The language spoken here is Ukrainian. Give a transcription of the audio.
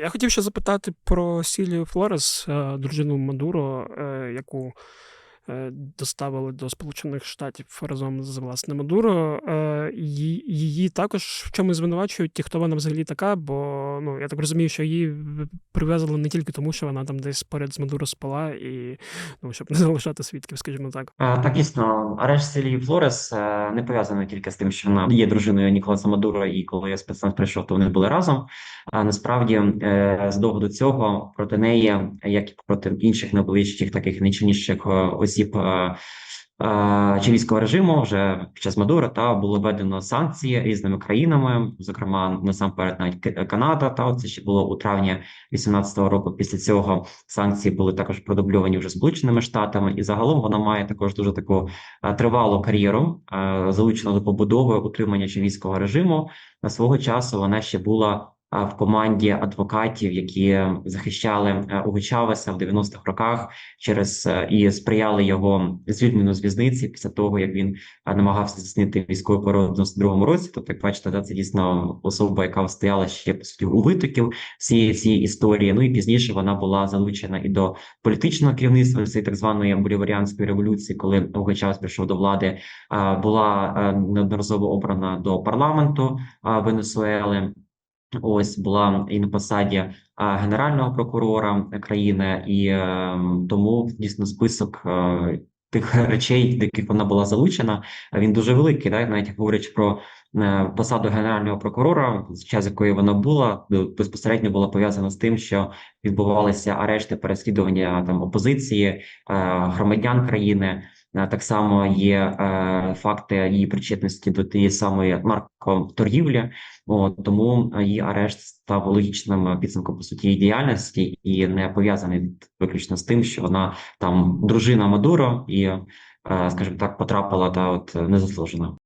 Я хотів ще запитати про Сілію Флорес, е, дружину Мадуро, е, яку е, доставили до Сполучених Штатів разом з власне Мадуро. Її також в чомусь звинувачують ті, хто вона взагалі така, бо ну я так розумію, що її прив'язали не тільки тому, що вона там десь поряд з Мадуро спала, і ну щоб не залишати свідків, скажімо так. Так, дійсно, арешт Селії Флорес не пов'язаний тільки з тим, що вона є дружиною Ніколаса Мадуро, і коли спецназ прийшов, то вони були разом. А насправді, е, задовго до цього проти неї, як і проти інших найближчих таких найчинніших е, осіб е, чилійського режиму, вже під час Мадуро, та було введено санкції різними країнами, зокрема насамперед навіть Канада. Та це ще було у травні 2018 року. Після цього санкції були також продубльовані вже Сполученими Штатами, і загалом вона має також дуже таку тривалу кар'єру, залучена до побудови утримання чилійського режиму. На свого часу вона ще була в команді адвокатів, які захищали е, Уго Чавеса в 90-х роках через е, і сприяли його звільненню з в'язниці після того, як він е, намагався здійснити військовий переворот в 92-му році. Тобто, як бачите, да, це дійсно особа, яка стояла ще по суті у витоків всієї цієї історії. Ну і пізніше вона була залучена і до політичного керівництва цієї так званої боліваріанської революції, коли Уго Чавес прийшов до влади, була неодноразово обрана до парламенту Венесуели. Ось була і на посаді генерального прокурора країни, і е, тому дійсно список е, тих речей, до яких вона була залучена, він дуже великий. Да? Навіть говорячи про е, посаду генерального прокурора, з час якої вона була, безпосередньо була пов'язана з тим, що відбувалися арешти, переслідування там опозиції, громадян країни. Е, Так само є е, факти її причетності до тієї самої наркоторгівлі. От, тому е, її арешт став логічним підсумком по суті її діяльності і не пов'язаний виключно з тим, що вона там дружина Мадуро і, скажімо так, потрапила та от незаслужено.